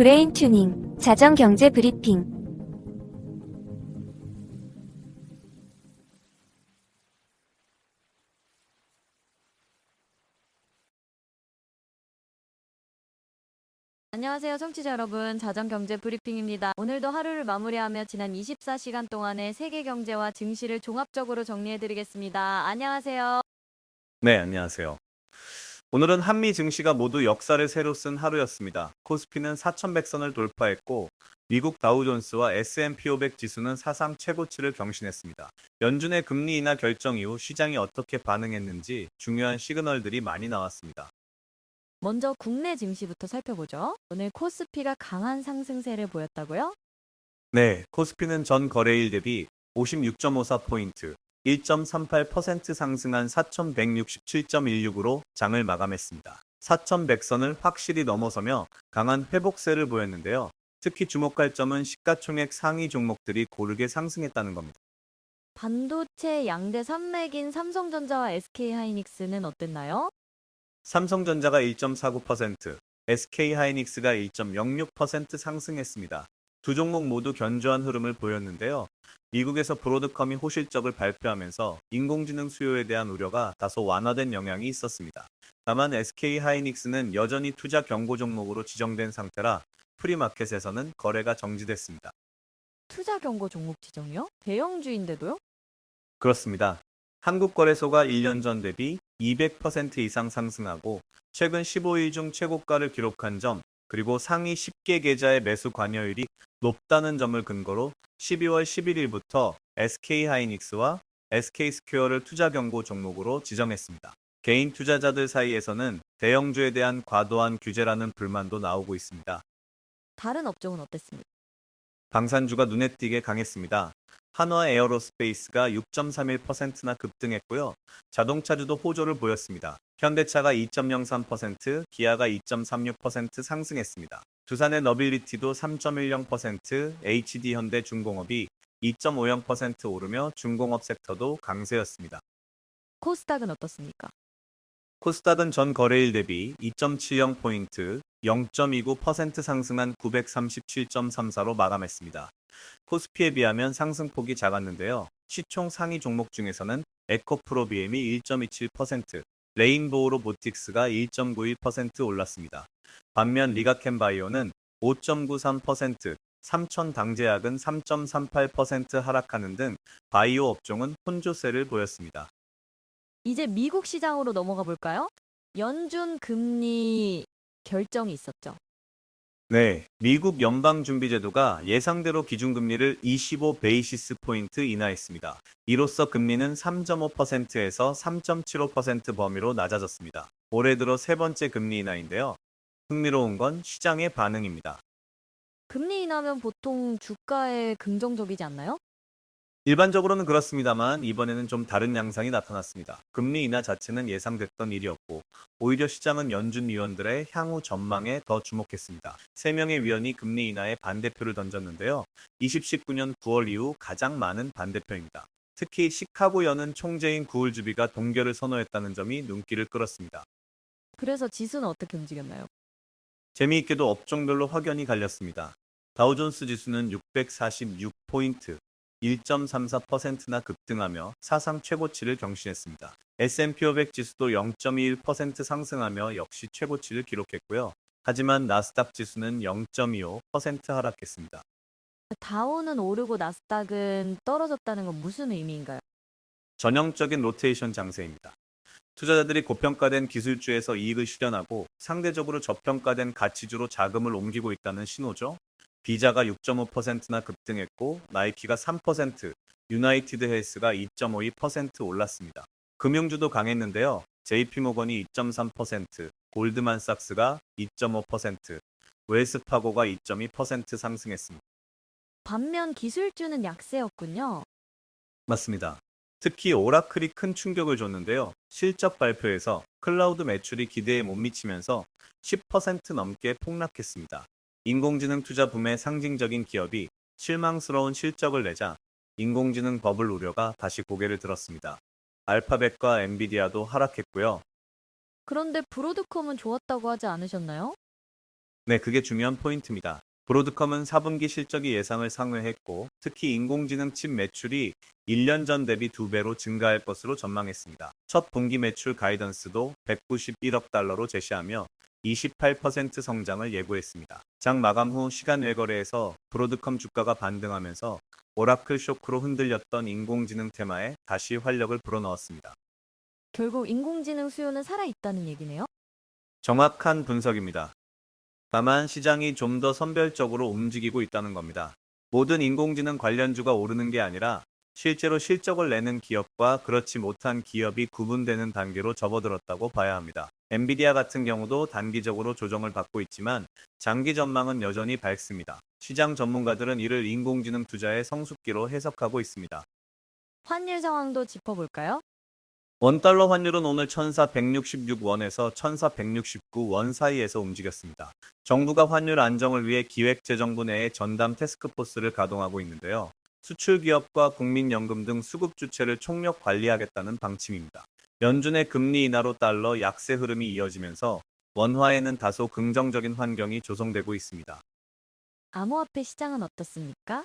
브레인 튜닝, 자정 경제 브리핑. 안녕하세요, 청취자 여러분. 자전경제 브리핑입니다. 오늘도 하루를 마무리하며 지난 24시간 동안의 세계 경제와 증시를 종합적으로 정리해드리겠습니다. 안녕하세요. 네, 안녕하세요. 오늘은 한미 증시가 모두 역사를 새로 쓴 하루였습니다. 코스피는 4,100선을 돌파했고 미국 다우존스와 S&P 500 지수는 사상 최고치를 경신했습니다. 연준의 금리 인하 결정 이후 시장이 어떻게 반응했는지 중요한 시그널들이 많이 나왔습니다. 먼저 국내 증시부터 살펴보죠. 오늘 코스피가 강한 상승세를 보였다고요? 네, 코스피는 전 거래일 대비 56.54포인트, 1.38% 상승한 4,167.16으로 장을 마감했습니다. 4,100선을 확실히 넘어서며 강한 회복세를 보였는데요. 특히 주목할 점은 시가총액 상위 종목들이 고르게 상승했다는 겁니다. 반도체 양대 산맥인 삼성전자와 SK하이닉스는 어땠나요? 삼성전자가 1.49%, SK하이닉스가 1.06% 상승했습니다. 두 종목 모두 견조한 흐름을 보였는데요. 미국에서 브로드컴이 호실적을 발표하면서 인공지능 수요에 대한 우려가 다소 완화된 영향이 있었습니다. 다만 SK하이닉스는 여전히 투자 경고 종목으로 지정된 상태라 프리마켓에서는 거래가 정지됐습니다. 투자 경고 종목 지정이요? 대형주인데도요? 그렇습니다. 한국거래소가 1년 전 대비 200% 이상 상승하고 최근 15일 중 최고가를 기록한 점, 그리고 상위 10개 계좌의 매수 관여율이 높다는 점을 근거로 12월 11일부터 SK하이닉스와 SK스퀘어를 투자 경고 종목으로 지정했습니다. 개인 투자자들 사이에서는 대형주에 대한 과도한 규제라는 불만도 나오고 있습니다. 다른 업종은 어땠습니까? 방산주가 눈에 띄게 강했습니다. 한화 에어로스페이스가 6.31%나 급등했고요. 자동차주도 호조를 보였습니다. 현대차가 2.03%, 기아가 2.36% 상승했습니다. 두산의 너빌리티도 3.10%, HD 현대 중공업이 2.50% 오르며 중공업 섹터도 강세였습니다. 코스닥은 어떻습니까? 코스닥은 전 거래일 대비 2.70포인트, 0.29% 상승한 937.34로 마감했습니다. 코스피에 비하면 상승폭이 작았는데요. 시총 상위 종목 중에서는 에코프로 BM이 1.27%, 레인보우 로보틱스가 1.91% 올랐습니다. 반면 리가켄 바이오는 5.93%, 삼천 당제약은 3.38% 하락하는 등 바이오 업종은 혼조세를 보였습니다. 이제 미국 시장으로 넘어가 볼까요? 연준 금리 결정이 있었죠. 네, 미국 연방준비제도가 예상대로 기준금리를 25 베이시스 포인트 인하했습니다. 이로써 금리는 3.5%에서 3.75% 범위로 낮아졌습니다. 올해 들어 세 번째 금리 인하인데요. 흥미로운 건 시장의 반응입니다. 금리 인하면 보통 주가에 긍정적이지 않나요? 일반적으로는 그렇습니다만 이번에는 좀 다른 양상이 나타났습니다. 금리 인하 자체는 예상됐던 일이었고 오히려 시장은 연준 위원들의 향후 전망에 더 주목했습니다. 세 명의 위원이 금리 인하에 반대표를 던졌는데요. 2019년 9월 이후 가장 많은 반대표입니다. 특히 시카고 연은 총재인 구울주비가 동결을 선호했다는 점이 눈길을 끌었습니다. 그래서 지수는 어떻게 움직였나요? 재미있게도 업종별로 확연히 갈렸습니다. 다우존스 지수는 646포인트, 1.34%나 급등하며 사상 최고치를 경신했습니다. S&P 500 지수도 0.21% 상승하며 역시 최고치를 기록했고요. 하지만 나스닥 지수는 0.25% 하락했습니다. 다우는 오르고 나스닥은 떨어졌다는 건 무슨 의미인가요? 전형적인 로테이션 장세입니다. 투자자들이 고평가된 기술주에서 이익을 실현하고 상대적으로 저평가된 가치주로 자금을 옮기고 있다는 신호죠. 비자가 6.5%나 급등했고 나이키가 3%, 유나이티드 헬스가 2.52% 올랐습니다. 금융주도 강했는데요. JP모건이 2.3%, 골드만삭스가 2.5%, 웰스파고가 2.2% 상승했습니다. 반면 기술주는 약세였군요. 맞습니다. 특히 오라클이 큰 충격을 줬는데요. 실적 발표에서 클라우드 매출이 기대에 못 미치면서 10% 넘게 폭락했습니다. 인공지능 투자 붐의 상징적인 기업이 실망스러운 실적을 내자 인공지능 버블 우려가 다시 고개를 들었습니다. 알파벳과 엔비디아도 하락했고요. 그런데 브로드컴은 좋았다고 하지 않으셨나요? 네, 그게 중요한 포인트입니다. 브로드컴은 4분기 실적이 예상을 상회했고 특히 인공지능 칩 매출이 1년 전 대비 2배로 증가할 것으로 전망했습니다. 첫 분기 매출 가이던스도 191억 달러로 제시하며 28% 성장을 예고했습니다. 장 마감 후 시간 외거래에서 브로드컴 주가가 반등하면서 오라클 쇼크로 흔들렸던 인공지능 테마에 다시 활력을 불어넣었습니다. 결국 인공지능 수요는 살아있다는 얘기네요. 정확한 분석입니다. 다만 시장이 좀 더 선별적으로 움직이고 있다는 겁니다. 모든 인공지능 관련주가 오르는 게 아니라 실제로 실적을 내는 기업과 그렇지 못한 기업이 구분되는 단계로 접어들었다고 봐야 합니다. 엔비디아 같은 경우도 단기적으로 조정을 받고 있지만 장기 전망은 여전히 밝습니다. 시장 전문가들은 이를 인공지능 투자의 성숙기로 해석하고 있습니다. 환율 상황도 짚어볼까요? 원달러 환율은 오늘 1,466원에서 1,469원 사이에서 움직였습니다. 정부가 환율 안정을 위해 기획재정부 내에 전담 테스크포스를 가동하고 있는데요. 수출 기업과 국민연금 등 수급 주체를 총력 관리하겠다는 방침입니다. 연준의 금리 인하로 달러 약세 흐름이 이어지면서 원화에는 다소 긍정적인 환경이 조성되고 있습니다. 암호화폐 시장은 어떻습니까?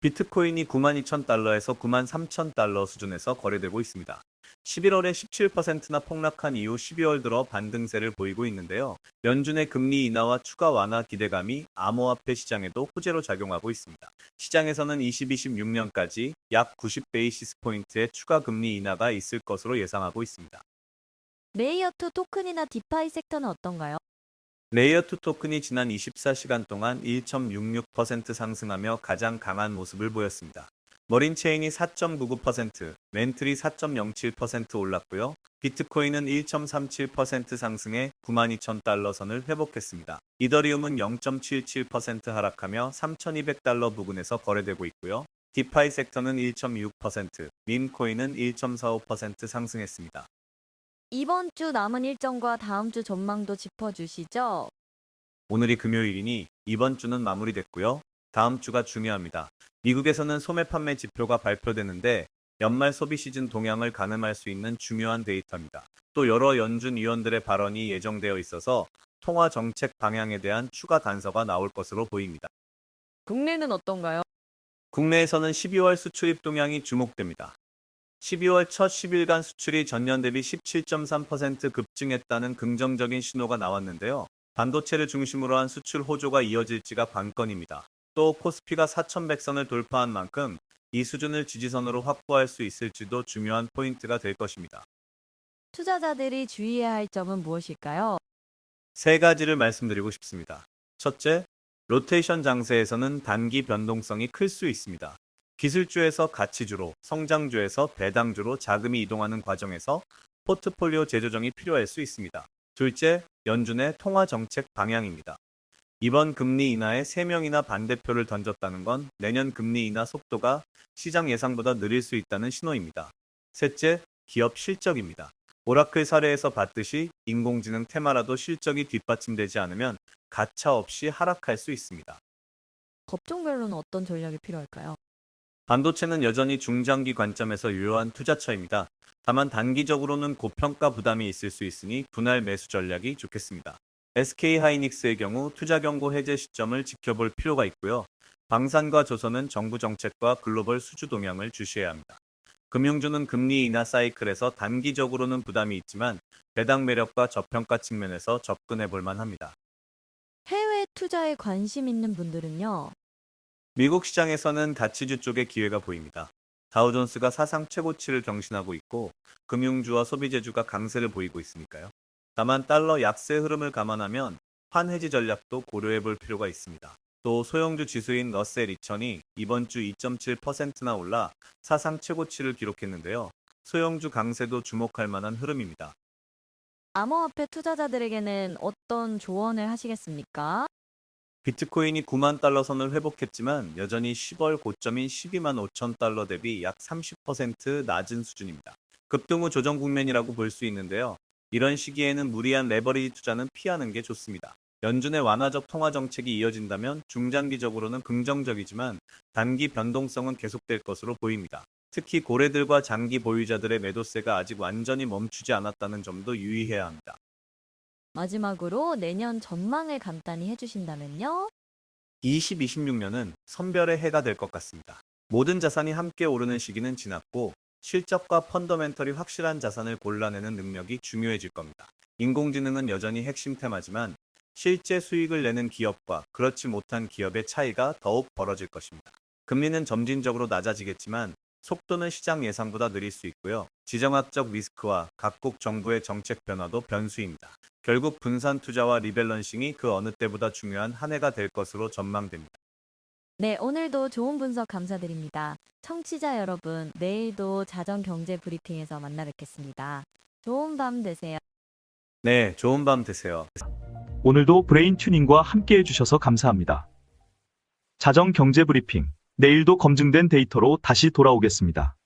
비트코인이 92,000달러에서 93,000달러 수준에서 거래되고 있습니다. 11월에 17%나 폭락한 이후 12월 들어 반등세를 보이고 있는데요. 연준의 금리 인하와 추가 완화 기대감이 암호화폐 시장에도 호재로 작용하고 있습니다. 시장에서는 2026년까지 약 90베이시스 포인트의 추가 금리 인하가 있을 것으로 예상하고 있습니다. 레이어2 토큰이나 디파이 섹터는 어떤가요? 레이어2 토큰이 지난 24시간 동안 1.66% 상승하며 가장 강한 모습을 보였습니다. 머린 체인이 4.99%, 멘틀이 4.07% 올랐고요. 비트코인은 1.37% 상승해 92,000달러 선을 회복했습니다. 이더리움은 0.77% 하락하며 3,200달러 부근에서 거래되고 있고요. 디파이 섹터는 1.6%, 밈코인은 1.45% 상승했습니다. 이번 주 남은 일정과 다음 주 전망도 짚어주시죠. 오늘이 금요일이니 이번 주는 마무리됐고요. 다음 주가 중요합니다. 미국에서는 소매 판매 지표가 발표되는데 연말 소비 시즌 동향을 가늠할 수 있는 중요한 데이터입니다. 또 여러 연준 위원들의 발언이 예정되어 있어서 통화 정책 방향에 대한 추가 단서가 나올 것으로 보입니다. 국내는 어떤가요? 국내에서는 12월 수출입 동향이 주목됩니다. 12월 첫 10일간 수출이 전년 대비 17.3% 급증했다는 긍정적인 신호가 나왔는데요. 반도체를 중심으로 한 수출 호조가 이어질지가 관건입니다. 또 코스피가 4,100선을 돌파한 만큼 이 수준을 지지선으로 확보할 수 있을지도 중요한 포인트가 될 것입니다. 투자자들이 주의해야 할 점은 무엇일까요? 세 가지를 말씀드리고 싶습니다. 첫째, 로테이션 장세에서는 단기 변동성이 클 수 있습니다. 기술주에서 가치주로, 성장주에서 배당주로 자금이 이동하는 과정에서 포트폴리오 재조정이 필요할 수 있습니다. 둘째, 연준의 통화 정책 방향입니다. 이번 금리 인하에 3명이나 반대표를 던졌다는 건 내년 금리 인하 속도가 시장 예상보다 느릴 수 있다는 신호입니다. 셋째, 기업 실적입니다. 오라클 사례에서 봤듯이 인공지능 테마라도 실적이 뒷받침되지 않으면 가차 없이 하락할 수 있습니다. 업종별로는 어떤 전략이 필요할까요? 반도체는 여전히 중장기 관점에서 유효한 투자처입니다. 다만 단기적으로는 고평가 부담이 있을 수 있으니 분할 매수 전략이 좋겠습니다. SK 하이닉스의 경우 투자 경고 해제 시점을 지켜볼 필요가 있고요. 방산과 조선은 정부 정책과 글로벌 수주 동향을 주시해야 합니다. 금융주는 금리 인하 사이클에서 단기적으로는 부담이 있지만 배당 매력과 저평가 측면에서 접근해 볼 만합니다. 해외 투자에 관심 있는 분들은요. 미국 시장에서는 가치주 쪽의 기회가 보입니다. 다우존스가 사상 최고치를 경신하고 있고 금융주와 소비재주가 강세를 보이고 있으니까요. 다만 달러 약세 흐름을 감안하면 환해지 전략도 고려해 볼 필요가 있습니다. 또 소형주 지수인 러셀 2000이 이번 주 2.7%나 올라 사상 최고치를 기록했는데요. 소형주 강세도 주목할 만한 흐름입니다. 암호화폐 투자자들에게는 어떤 조언을 하시겠습니까? 비트코인이 9만 달러 선을 회복했지만 여전히 10월 고점인 12만 5천 달러 대비 약 30% 낮은 수준입니다. 급등 후 조정 국면이라고 볼 수 있는데요. 이런 시기에는 무리한 레버리지 투자는 피하는 게 좋습니다. 연준의 완화적 통화 정책이 이어진다면 중장기적으로는 긍정적이지만 단기 변동성은 계속될 것으로 보입니다. 특히 고래들과 장기 보유자들의 매도세가 아직 완전히 멈추지 않았다는 점도 유의해야 합니다. 마지막으로 내년 전망을 간단히 해주신다면요. 2026년은 선별의 해가 될 것 같습니다. 모든 자산이 함께 오르는 시기는 지났고 실적과 펀더멘털이 확실한 자산을 골라내는 능력이 중요해질 겁니다. 인공지능은 여전히 핵심 테마지만 실제 수익을 내는 기업과 그렇지 못한 기업의 차이가 더욱 벌어질 것입니다. 금리는 점진적으로 낮아지겠지만 속도는 시장 예상보다 느릴 수 있고요. 지정학적 리스크와 각국 정부의 정책 변화도 변수입니다. 결국 분산 투자와 리밸런싱이 그 어느 때보다 중요한 한 해가 될 것으로 전망됩니다. 네, 오늘도 좋은 분석 감사드립니다. 청취자 여러분, 내일도 자정 경제 브리핑에서 만나 뵙겠습니다. 좋은 밤 되세요. 네, 좋은 밤 되세요. 오늘도 브레인 튜닝과 함께 해주셔서 감사합니다. 자정 경제 브리핑. 내일도 검증된 데이터로 다시 돌아오겠습니다.